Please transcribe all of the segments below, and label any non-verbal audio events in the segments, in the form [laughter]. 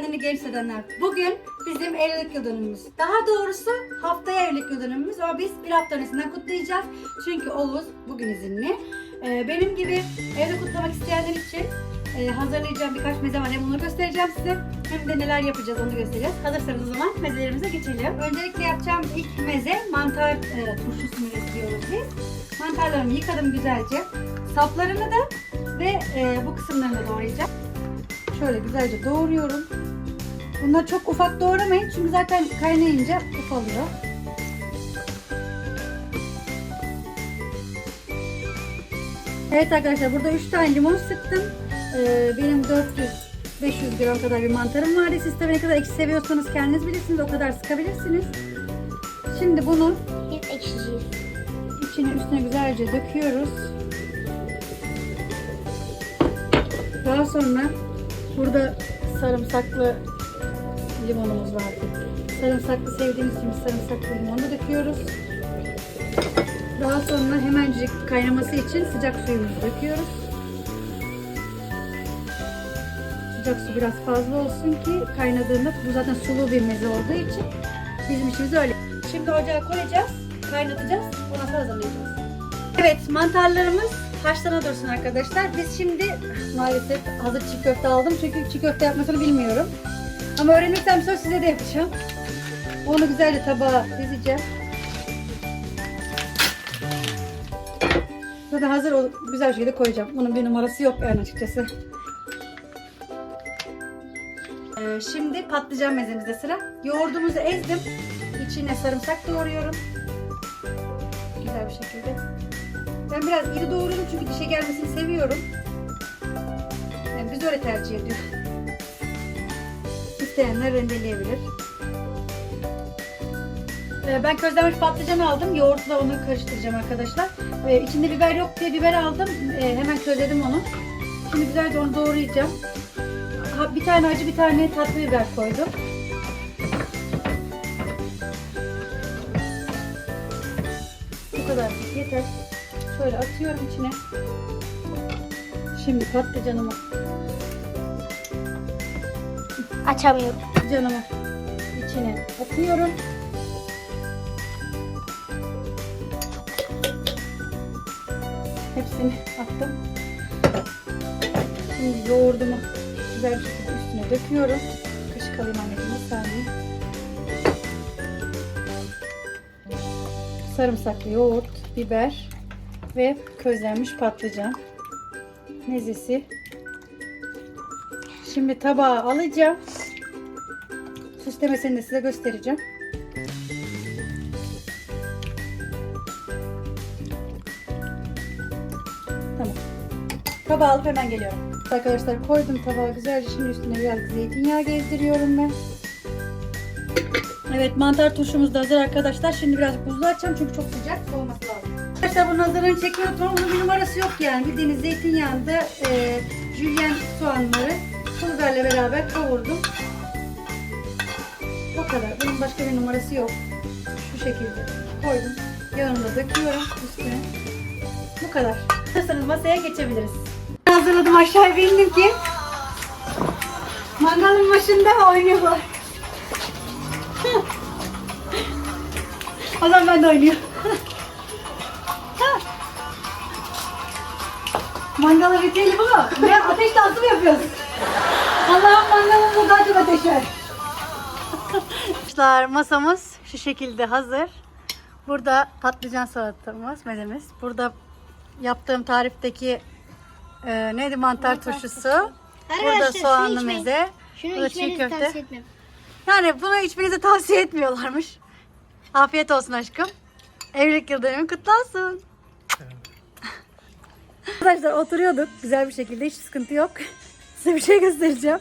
kendini genç hissedenler. Bugün bizim evlilik yıl dönümümüz. Daha doğrusu haftaya evlilik yıl dönümümüz ama biz bir hafta öncesinden kutlayacağız. Çünkü Oğuz bugün izinli. Ee, benim gibi evde kutlamak isteyenler için e, hazırlayacağım birkaç meze var. Hem onları göstereceğim size hem de neler yapacağız onu göstereceğiz. Hazırsanız o zaman mezelerimize geçelim. Öncelikle yapacağım ilk meze mantar e, turşusu mezesi diyoruz biz. Mantarlarımı yıkadım güzelce. Saplarını da ve e, bu kısımlarını da doğrayacağım. Şöyle güzelce doğruyorum. Bunları çok ufak doğramayın çünkü zaten kaynayınca ufalıyor. Evet arkadaşlar burada 3 tane limon sıktım. Ee, benim 400-500 gram kadar bir mantarım vardı. Siz tabii ne kadar ekşi seviyorsanız kendiniz bilirsiniz. O kadar sıkabilirsiniz. Şimdi bunu Biz ekşiciyiz. içine üstüne güzelce döküyoruz. Daha sonra burada sarımsaklı limonumuz vardı. Sarımsaklı sevdiğimiz için sarımsaklı limonu döküyoruz. Daha sonra hemencik kaynaması için sıcak suyumuzu döküyoruz. Sıcak su biraz fazla olsun ki kaynadığında bu zaten sulu bir meze olduğu için bizim işimiz öyle. Şimdi ocağa koyacağız, kaynatacağız, ondan sonra hazırlayacağız. Evet mantarlarımız haşlana dursun arkadaşlar. Biz şimdi maalesef hazır çiğ köfte aldım çünkü çiğ köfte yapmasını bilmiyorum. Ama öğrenirsem söz size de yapacağım. Onu güzelce tabağa dizeceğim. Zaten hazır olup güzel bir şekilde koyacağım. Bunun bir numarası yok yani açıkçası. Ee, şimdi patlıcan mezemizde sıra. Yoğurdumuzu ezdim. İçine sarımsak doğruyorum. Güzel bir şekilde. Ben biraz iri doğruyorum çünkü dişe gelmesini seviyorum. Yani biz öyle tercih ediyoruz. İsteyenler rendeleyebilir. Ee, Ben közlenmiş patlıcan aldım. Yoğurtla onu karıştıracağım arkadaşlar. Ee, içinde biber yok diye biber aldım. Ee, hemen közledim onu. Şimdi güzelce onu doğrayacağım. Bir tane acı bir tane tatlı biber koydum. Bu kadar yeter. Şöyle atıyorum içine. Şimdi patlıcanımı, Açamıyorum. canımı içine atıyorum. Hepsini attım. Şimdi yoğurdumu güzel bir şekilde üstüne döküyorum. Kaşık alayım anneciğim bir saniye. Sarımsaklı yoğurt, biber ve közlenmiş patlıcan mezesi. Şimdi tabağa alacağım. Süslemesini de size göstereceğim. Tamam. Tabağa alıp hemen geliyorum. Arkadaşlar koydum tabağa güzelce. Şimdi üstüne biraz zeytinyağı gezdiriyorum ben. Evet mantar turşumuz da hazır arkadaşlar. Şimdi biraz buzlu açacağım çünkü çok sıcak soğuması lazım. Arkadaşlar bunun hazırlığını çekiyorum ama bunun bir numarası yok yani. Bildiğiniz zeytinyağında e, jülyen soğanları pul biberle beraber kavurdum. O kadar. Bunun başka bir numarası yok. Şu şekilde koydum. Yağını döküyorum üstüne. Bu kadar. Hazırsanız masaya geçebiliriz. Hazırladım aşağı indim ki mangalın başında oynuyorlar. [laughs] o zaman ben de oynuyorum. [laughs] Mangalı bitirelim ama ne ateş dansı mı yapıyoruz? Allah'ım mangalımızda daha çok ateş ver. Arkadaşlar masamız şu şekilde hazır. Burada patlıcan salatamız, mezemiz. Burada yaptığım tarifteki e, neydi mantar turşusu. Burada Arkadaşlar, şunu soğanlı meze. Şunu Burada çiğ içmenizi köfte. tavsiye etmem. Yani bunu içmenizi tavsiye etmiyorlarmış. Afiyet olsun aşkım. Evlilik yıl dönümün kutlu olsun. Arkadaşlar oturuyorduk güzel bir şekilde hiç sıkıntı yok. Size bir şey göstereceğim.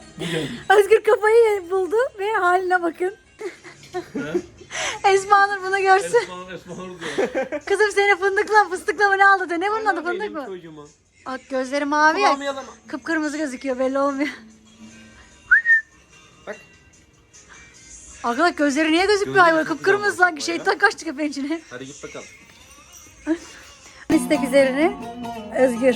Özgür kafayı buldu ve haline bakın. Esma Nur bunu görsün. Esma Esma diyor. Kızım seni fındıkla fıstıkla mı ne aldı de. Ne bunun adı fındık mı? Bak gözleri mavi ya. Kulağımı yalama. Kıpkırmızı gözüküyor belli olmuyor. Bak. Arkadaş gözleri niye gözükmüyor Gözleri hayvan? çok Kıpkırmızı güzel sanki bakıyor şeytan kaçtı köpeğin içine. Hadi git bakalım. [laughs] İstek üzerine Özgür.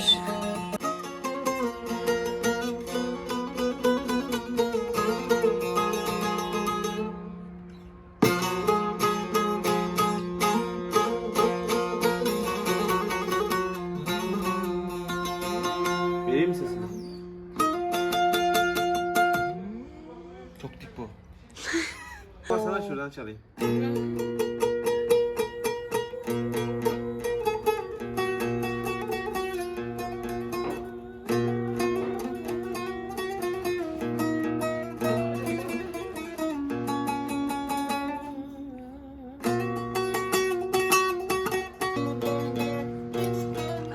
Vereyim mi sesini? Çok dik bu. Bak sana şuradan çalayım.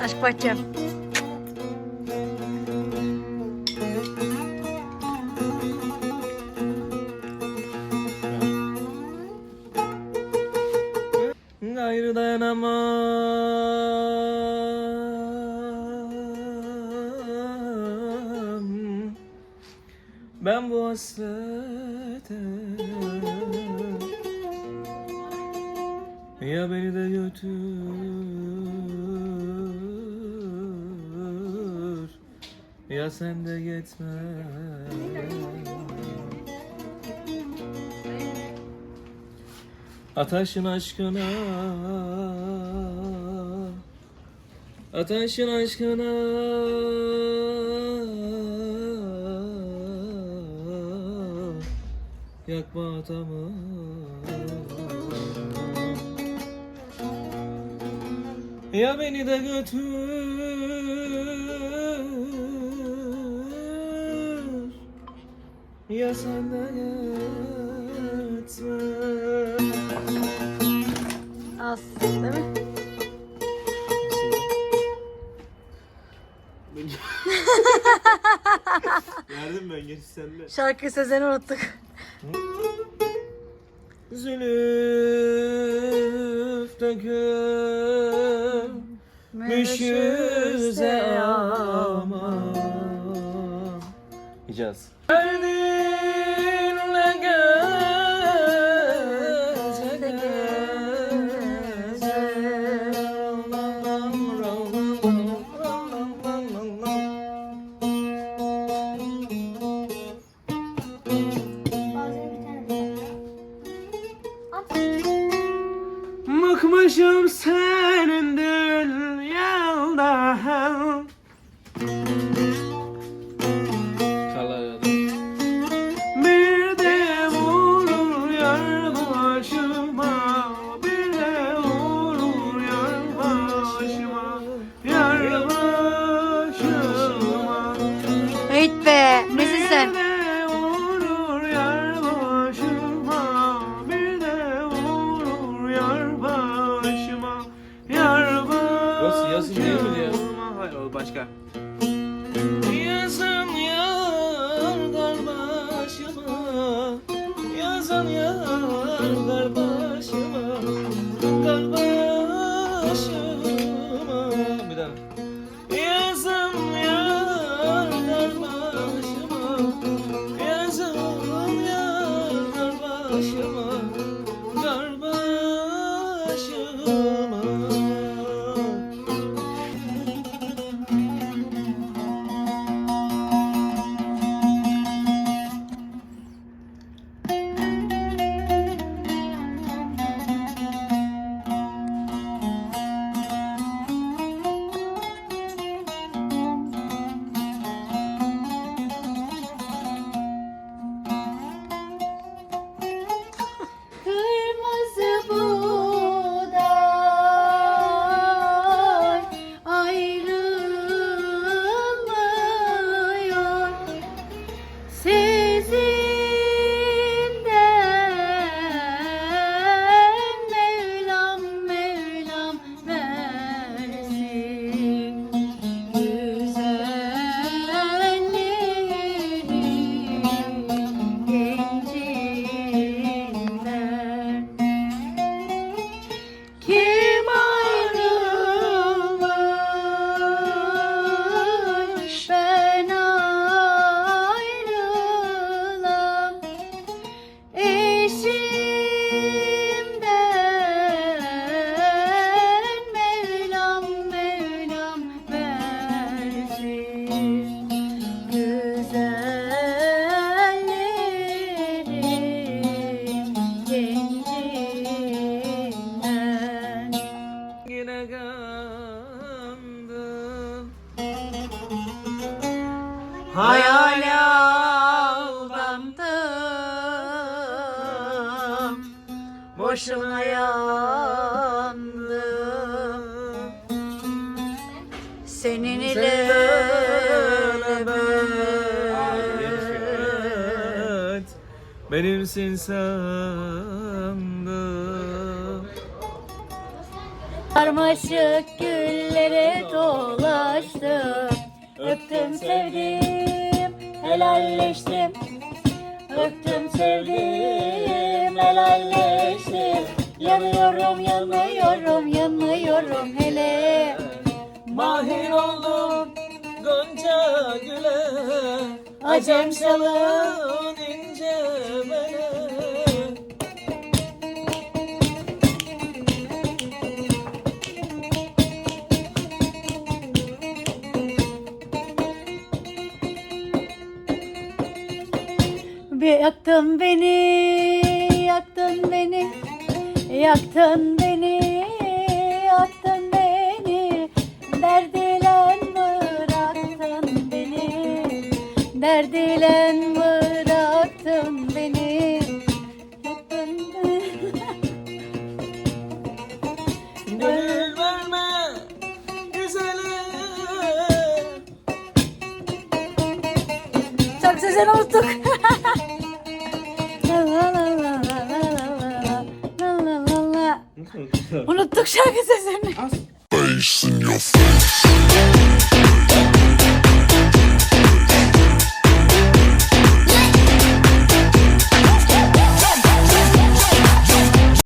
Aşk bahçem. Ben bu hasrete Ya beni de götür. Ya sen de gitme. Ataşın aşkına. Ataşın aşkına Yakma atamı Ya beni de götür Ya sen de gitme Az değil mi? Verdim ben gerisi sende. Şarkı sözlerini unuttuk. Zülüf dökülmüş yüze aman. Hicaz Derdinle Yazın yar Hayale aldandım. Boşuna yandım. Senin ile ben. Benimsin sandım. Karmaşık güllere dolaştım. Öptüm sevdim helalleştim. Öptüm sevdim helalleştim. Yanıyorum yanıyorum yanıyorum hele. Mahir oldum Gonca güle. Acem salın yaktın beni, yaktın beni, yaktın beni, yaktın beni. Derdiyle bıraktın beni, derdiyle Sözleri unuttuk. unuttuk şarkı sözlerini. Bass in your face.